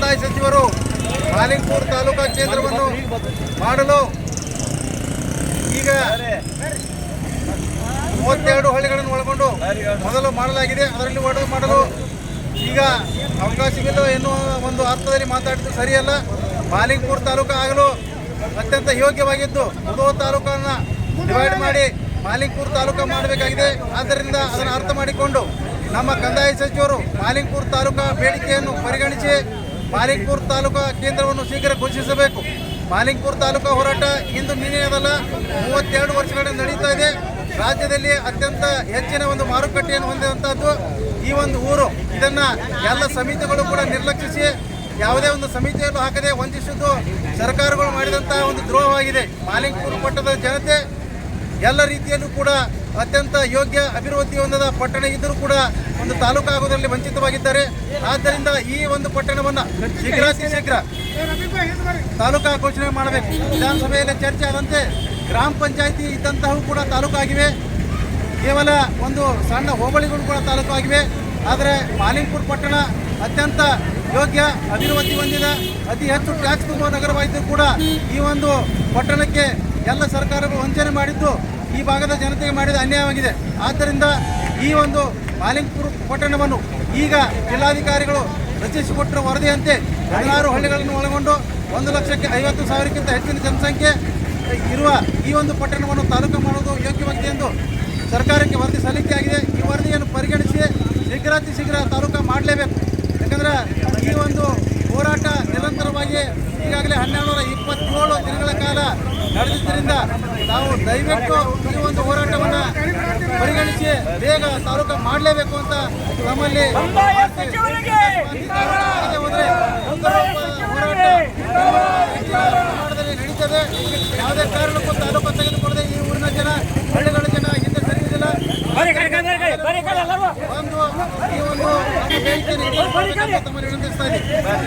ಕಂದಾಯ ಸಚಿವರು ಮಾಲಿಂಗ್ಪುರ್ ತಾಲೂಕಾ ಕೇಂದ್ರವನ್ನು ಮಾಡಲು ಈಗ ಮೂವತ್ತೆರಡು ಹಳ್ಳಿಗಳನ್ನು ಒಳಗೊಂಡು ಮೊದಲು ಮಾಡಲಾಗಿದೆ. ಅದರಲ್ಲಿ ಒಡ ಮಾಡಲು ಈಗ ಅವಕಾಶವಿಲ್ಲ ಎನ್ನುವ ಒಂದು ಅರ್ಥದಲ್ಲಿ ಮಾತಾಡಿದ್ದು ಸರಿಯಲ್ಲ. ಮಾಲಿಂಗ್ಪುರ್ ತಾಲೂಕು ಆಗಲು ಅತ್ಯಂತ ಯೋಗ್ಯವಾಗಿದ್ದು ಮುದೋ ತಾಲೂಕನ್ನು ಡಿವೈಡ್ ಮಾಡಿ ಮಾಲಿಂಗ್ಪುರ್ ತಾಲೂಕು ಮಾಡಬೇಕಾಗಿದೆ. ಆದ್ದರಿಂದ ಅದನ್ನು ಅರ್ಥ ಮಾಡಿಕೊಂಡು ನಮ್ಮ ಕಂದಾಯ ಸಚಿವರು ಮಾಲಿಂಗ್ಪುರ್ ತಾಲೂಕಾ ಬೇಡಿಕೆಯನ್ನು ಪರಿಗಣಿಸಿ ಮಾಲಿಂಗ್ಪುರ್ ತಾಲೂಕಾ ಕೇಂದ್ರವನ್ನು ಶೀಘ್ರ ಘೋಷಿಸಬೇಕು. ಮಾಲಿಂಗ್ಪುರ್ ತಾಲೂಕಾ ಹೋರಾಟ ಇಂದು ನಿನ್ನೆಯದಲ್ಲ ಮೂವತ್ತೆರಡು ವರ್ಷಗಳಿಂದ ನಡೀತಾ ಇದೆ. ರಾಜ್ಯದಲ್ಲಿ ಅತ್ಯಂತ ಹೆಚ್ಚಿನ ಒಂದು ಮಾರುಕಟ್ಟೆಯನ್ನು ಹೊಂದಿರುವಂತಹದ್ದು ಈ ಒಂದು ಊರು. ಇದನ್ನು ಎಲ್ಲ ಸಮಿತಿಗಳು ಕೂಡ ನಿರ್ಲಕ್ಷಿಸಿ ಯಾವುದೇ ಒಂದು ಸಮಿತಿಯನ್ನು ಹಾಕದೆ ವಂಚಿಸಿದ್ದು ಸರ್ಕಾರಗಳು ಮಾಡಿದಂತಹ ಒಂದು ದ್ರೋಹವಾಗಿದೆ. ಮಾಲಿಂಗ್ಪುರ್ ಮಟ್ಟದ ಜನತೆ ಎಲ್ಲ ರೀತಿಯಲ್ಲೂ ಕೂಡ ಅತ್ಯಂತ ಯೋಗ್ಯ ಅಭಿವೃದ್ಧಿ ಹೊಂದದ ಪಟ್ಟಣ ಇದ್ದರೂ ಕೂಡ ಒಂದು ತಾಲೂಕು ಆಗುವುದರಲ್ಲಿ ವಂಚಿತವಾಗಿದ್ದಾರೆ. ಆದ್ದರಿಂದ ಈ ಒಂದು ಪಟ್ಟಣವನ್ನು ಶೀಘ್ರಾತಿ ಶೀಘ್ರ ತಾಲೂಕಾ ಘೋಷಣೆ ಮಾಡಬೇಕು. ವಿಧಾನಸಭೆಯಲ್ಲಿ ಚರ್ಚೆ ಆದಂತೆ ಗ್ರಾಮ ಪಂಚಾಯಿತಿ ಇದ್ದಂತಹವು ಕೂಡ ತಾಲೂಕು ಆಗಿವೆ ಕೇವಲ ಒಂದು ಸಣ್ಣ ಹೋಬಳಿಗಳು ಕೂಡ ತಾಲೂಕು ಆಗಿವೆ ಆದರೆ ಮಾಲಿಂಗ್ಪುರ್ ಪಟ್ಟಣ ಅತ್ಯಂತ ಯೋಗ್ಯ ಅಭಿವೃದ್ಧಿ ಹೊಂದಿದ, ಅತಿ ಹೆಚ್ಚು ಟ್ಯಾಕ್ಸ್ ತುಂಬುವ ನಗರವಾಗಿದ್ದರೂ ಕೂಡ ಈ ಒಂದು ಪಟ್ಟಣಕ್ಕೆ ಎಲ್ಲ ಸರ್ಕಾರಗಳು ವಂಚನೆ ಮಾಡಿದ್ದು ಈ ಭಾಗದ ಜನತೆಗೆ ಮಾಡಿದ ಅನ್ಯಾಯವಾಗಿದೆ. ಆದ್ದರಿಂದ ಈ ಒಂದು ಮಾಲಿಂಗ್ಪುರ್ ಪಟ್ಟಣವನ್ನು ಈಗ ಜಿಲ್ಲಾಧಿಕಾರಿಗಳು ರಚಿಸಿಕೊಟ್ಟಿರುವ ವರದಿಯಂತೆ ಹದಿನಾರು ಹಳ್ಳಿಗಳನ್ನು ಒಳಗೊಂಡು ಒಂದು ಲಕ್ಷಕ್ಕೆ ಐವತ್ತು ಸಾವಿರಕ್ಕಿಂತ ಹೆಚ್ಚಿನ ಜನಸಂಖ್ಯೆ ಇರುವ ಈ ಒಂದು ಪಟ್ಟಣವನ್ನು ತಾಲೂಕು ಮಾಡುವುದು ಯೋಗ್ಯವಾಗಿದೆ ಎಂದು ಸರ್ಕಾರಕ್ಕೆ ವರದಿ ಸಲ್ಲಿಕೆಯಾಗಿದೆ. ಈ ವರದಿಯನ್ನು ಪರಿಗಣಿಸಿ ಶೀಘ್ರಾತಿ ಶೀಘ್ರ ತಾಲೂಕು ಮಾಡಲೇಬೇಕು. ಯಾಕಂದರೆ ಈ ಒಂದು ಹೋರಾಟ ನಿರಂತರವಾಗಿ ಈಗಾಗಲೇ ಹನ್ನೆರಡು ನೂರ ಇಪ್ಪತ್ತೇಳು ದಿನಗಳ ಕಾಲ ನಡೆದಿದ್ದರಿಂದ ನಾವು ದಯವಿಟ್ಟು ಈ ಒಂದು ಹೋರಾಟವನ್ನು ಪರಿಗಣಿಸಿ ಬೇಗ ತಾಲೂಕು ಮಾಡಲೇಬೇಕು ಅಂತ ನಮ್ಮಲ್ಲಿ ಹೋದರೆ ನಡೀತದೆ. ಯಾವುದೇ ಕಾರಣಕ್ಕೂ ತಾಲೂಕು ತೆಗೆದುಕೊಳ್ಳದೆ ಈ ಊರಿನ ಜನ ಹಳ್ಳಿಗಳ ಜನ ಹಿಂದೆ ಸರಿಯುವುದಿಲ್ಲ. ಒಂದು ಈ ಒಂದು ತಮ್ಮಲ್ಲಿ ವಿನಂತಿಸ್ತಾ ಇದ್ದೀನಿ.